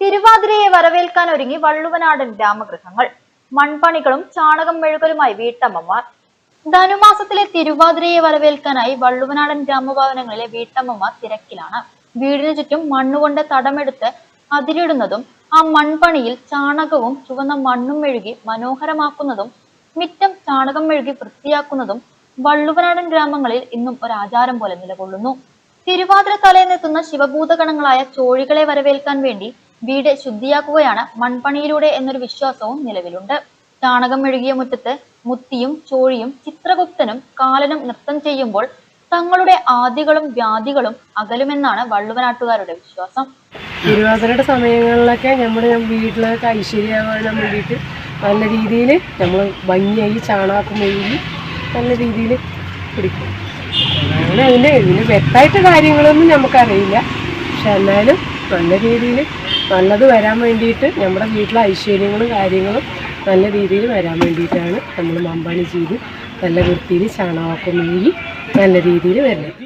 തിരുവാതിരയെ വരവേൽക്കാൻ ഒരുങ്ങി വള്ളുവനാടൻ ഗ്രാമഗൃഹങ്ങൾ മൺപണികളും ചാണകം മെഴുകലുമായി വീട്ടമ്മമാർ. ധനുമാസത്തിലെ തിരുവാതിരയെ വരവേൽക്കാനായി വള്ളുവനാടൻ ഗ്രാമഭവനങ്ങളിലെ വീട്ടമ്മമാർ തിരക്കിലാണ്. വീടിനു ചുറ്റും മണ്ണുകൊണ്ട് തടമെടുത്ത് അതിരിടുന്നതും ആ മൺപണിയിൽ ചാണകവും ചുവന്ന മണ്ണും മെഴുകി മനോഹരമാക്കുന്നതും മിറ്റം ചാണകം മെഴുകി വൃത്തിയാക്കുന്നതും വള്ളുവനാടൻ ഗ്രാമങ്ങളിൽ ഇന്നും ഒരു ആചാരം പോലെ നിലകൊള്ളുന്നു. തിരുവാതിര തലേന്നെത്തുന്ന ശിവഭൂതഗണങ്ങളായ ചോഴികളെ വരവേൽക്കാൻ വേണ്ടി വീട് ശുദ്ധിയാക്കുകയാണ് മൺപണിയിലൂടെ എന്നൊരു വിശ്വാസവും നിലവിലുണ്ട്. ചാണകം മെഴുകിയ മുറ്റത്ത് മുത്തിയും ചോഴിയും ചിത്രഗുപ്തനും കാലനും നൃത്തം ചെയ്യുമ്പോൾ തങ്ങളുടെ ആദികളും വ്യാധികളും അകലുമെന്നാണ് വള്ളുവനാട്ടുകാരുടെ വിശ്വാസം. തിരുവാതിരയുടെ സമയങ്ങളിലൊക്കെ നമ്മുടെ വീട്ടിലൊക്കെ ഐശ്വര്യമാകാൻ വേണ്ടിയിട്ട് നല്ല രീതിയിൽ നമ്മൾ ഭംഗിയായി ചാണാക്കും മെഴുകി നല്ല രീതിയിൽ പിടിക്കും. അങ്ങനെ അതിന് ഇതിന് വ്യക്തമായിട്ട് കാര്യങ്ങളൊന്നും നമുക്കറിയില്ല പക്ഷെ എന്നാലും നല്ല രീതിയിൽ നല്ലത് വരാൻ വേണ്ടിയിട്ട് നമ്മുടെ വീട്ടിലെ ഐശ്വര്യങ്ങളും കാര്യങ്ങളും നല്ല രീതിയിൽ വരാൻ വേണ്ടിയിട്ടാണ് നമ്മൾ മമ്പണി ചെയ്ത് നല്ല വൃത്തിയിൽ ചാണകമൊക്കെ മെഴുകി നല്ല രീതിയിൽ വരുന്നത്.